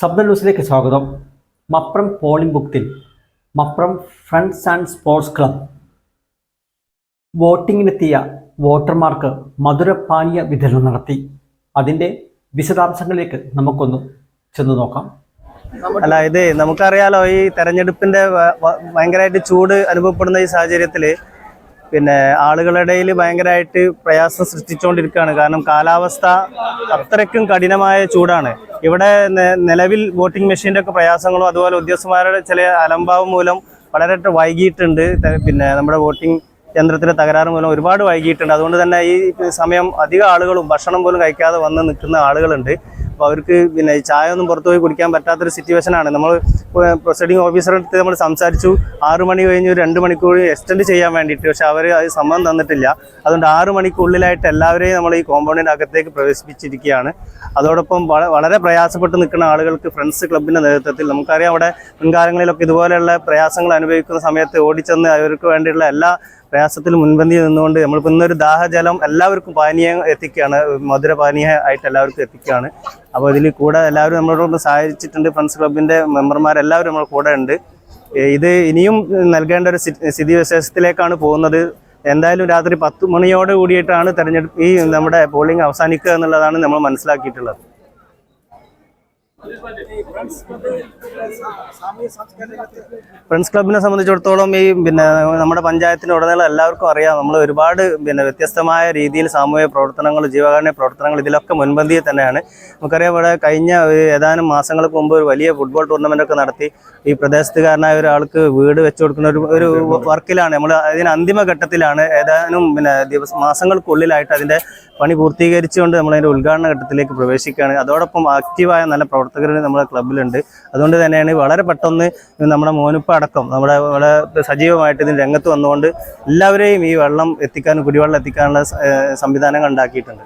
ശബ്ദ ന്യൂസിലേക്ക് സ്വാഗതം. Mapram polling ബുക്തിൽ Mapram friends and sports club. വോട്ടിങ്ങിനെത്തിയ വോട്ടർമാർക്ക് മധുരപാനീയ വിതരണം നടത്തി. അതിന്റെ വിശദാംശങ്ങളിലേക്ക് നമുക്കൊന്ന് ചെന്ന് നോക്കാം. അല്ല ഇത് നമുക്കറിയാലോ ഈ തെരഞ്ഞെടുപ്പിന്റെ ഭയങ്കരമായിട്ട് ചൂട് അനുഭവപ്പെടുന്ന ഈ സാഹചര്യത്തിൽ പിന്നെ ആളുകളുടെ ഭയങ്കരമായിട്ട് പ്രയാസം സൃഷ്ടിച്ചുകൊണ്ടിരിക്കുകയാണ്. കാരണം കാലാവസ്ഥ അത്രയ്ക്കും കഠിനമായ ചൂടാണ്. ഇവിടെ നിലവിൽ വോട്ടിംഗ് മെഷീന്റെ ഒക്കെ പ്രയാസങ്ങളും അതുപോലെ ഉദ്യോഗസ്ഥന്മാരുടെ ചില അലംഭാവം മൂലം വളരെ വൈകിയിട്ടുണ്ട്. പിന്നെ നമ്മുടെ വോട്ടിംഗ് യന്ത്രത്തിലെ തകരാറ് മൂലം ഒരുപാട് വൈകിയിട്ടുണ്ട്. അതുകൊണ്ട് തന്നെ ഈ സമയം അധികം ആളുകളും ഭക്ഷണം പോലും കഴിക്കാതെ വന്ന് നിൽക്കുന്ന ആളുകളുണ്ട്. അപ്പോൾ അവർക്ക് പിന്നെ ചായ ഒന്നും പുറത്തു പോയി കുടിക്കാൻ പറ്റാത്തൊരു സിറ്റുവേഷനാണ് നമ്മൾ പ്രൊസൈഡിങ് ഓഫീസറുടെ അടുത്ത് നമ്മൾ സംസാരിച്ചു. ആറു മണി കഴിഞ്ഞ് ഒരു രണ്ട് മണിക്കൂർ എക്സ്റ്റെൻഡ് ചെയ്യാൻ വേണ്ടിയിട്ട്. പക്ഷെ അവർ അത് സമ്മതം തന്നിട്ടില്ല. അതുകൊണ്ട് ആറു മണിക്കുള്ളിലായിട്ട് എല്ലാവരെയും നമ്മൾ ഈ കോമ്പൗണ്ടിന്റെ അകത്തേക്ക് പ്രവേശിപ്പിച്ചിരിക്കുകയാണ്. അതോടൊപ്പം വളരെ പ്രയാസപ്പെട്ട് നിൽക്കുന്ന ആളുകൾക്ക് ഫ്രണ്ട്സ് ക്ലബിന്റെ നേതൃത്വത്തിൽ നമുക്കറിയാം അവിടെ മുൻകാലങ്ങളിലൊക്കെ ഇതുപോലെയുള്ള പ്രയാസങ്ങൾ അനുഭവിക്കുന്ന സമയത്ത് ഓടിച്ചെന്ന് അവർക്ക് വേണ്ടിയുള്ള എല്ലാ പ്രയാസത്തിലും മുൻപന്തിയിൽ നിന്നുകൊണ്ട് നമ്മളിപ്പോൾ ഇന്നൊരു ദാഹജലം എല്ലാവർക്കും പാനീയം എത്തിക്കുകയാണ് മധുര പാനീയ ആയിട്ട് എല്ലാവർക്കും എത്തിക്കുകയാണ്. അപ്പോൾ ഇതിൽ കൂടെ എല്ലാവരും നമ്മളോടൊപ്പം സഹായിച്ചിട്ടുണ്ട് ഫ്രണ്ട്സ് ക്ലബിന്റെ മെമ്പർമാരെല്ലാവരും നമ്മൾ കൂടെ ഉണ്ട്. ഇത് ഇനിയും നൽകേണ്ട ഒരു സ്ഥിതി വിശേഷത്തിലേക്കാണ് പോകുന്നത്. എന്തായാലും രാത്രി പത്ത് മണിയോട് കൂടിയിട്ടാണ് തെരഞ്ഞെടുപ്പ് ഈ നമ്മുടെ പോളിംഗ് അവസാനിക്കുക എന്നുള്ളതാണ് നമ്മൾ മനസ്സിലാക്കിയിട്ടുള്ളത്. ഫ്രണ്ട്സ് ക്ലബിനെ സംബന്ധിച്ചിടത്തോളം ഈ പിന്നെ നമ്മുടെ പഞ്ചായത്തിന് ഉടനീളം എല്ലാവർക്കും അറിയാം. നമ്മൾ ഒരുപാട് പിന്നെ വ്യത്യസ്തമായ രീതിയിൽ സാമൂഹിക പ്രവർത്തനങ്ങൾ ജീവകാരുണ്യ പ്രവർത്തനങ്ങൾ ഇതിലൊക്കെ മുൻപന്തിയിൽ തന്നെയാണ്. നമുക്കറിയാം ഇവിടെ കഴിഞ്ഞ ഏതാനും മാസങ്ങൾക്ക് മുമ്പ് ഒരു വലിയ ഫുട്ബോൾ ടൂർണമെന്റ് ഒക്കെ നടത്തി. ഈ പ്രദേശത്തുകാരനായ ഒരാൾക്ക് വീട് വെച്ചു കൊടുക്കുന്ന ഒരു ഒരു വർക്കിലാണ്. നമ്മൾ അതിന് അന്തിമ ഘട്ടത്തിലാണ് ഏതാനും പിന്നെ ദിവസം മാസങ്ങൾക്കുള്ളിലായിട്ട് അതിന്റെ പണി പൂർത്തീകരിച്ചുകൊണ്ട് നമ്മൾ അതിന്റെ ഉദ്ഘാടന ഘട്ടത്തിലേക്ക് പ്രവേശിക്കുകയാണ്. അതോടൊപ്പം ആക്റ്റീവായ നല്ല പ്രവർത്തകർ നമ്മുടെ ക്ലബ്ബിലുണ്ട്. അതുകൊണ്ട് തന്നെയാണ് വളരെ പെട്ടെന്ന് നമ്മുടെ മോനിപ്പ അടക്കം നമ്മുടെ വളരെ സജീവമായിട്ട് ഇതിന് രംഗത്ത് വന്നുകൊണ്ട് എല്ലാവരെയും ഈ വെള്ളം എത്തിക്കാനും കുടിവെള്ളം എത്തിക്കാനുള്ള സംവിധാനങ്ങൾ ഉണ്ടാക്കിയിട്ടുണ്ട്.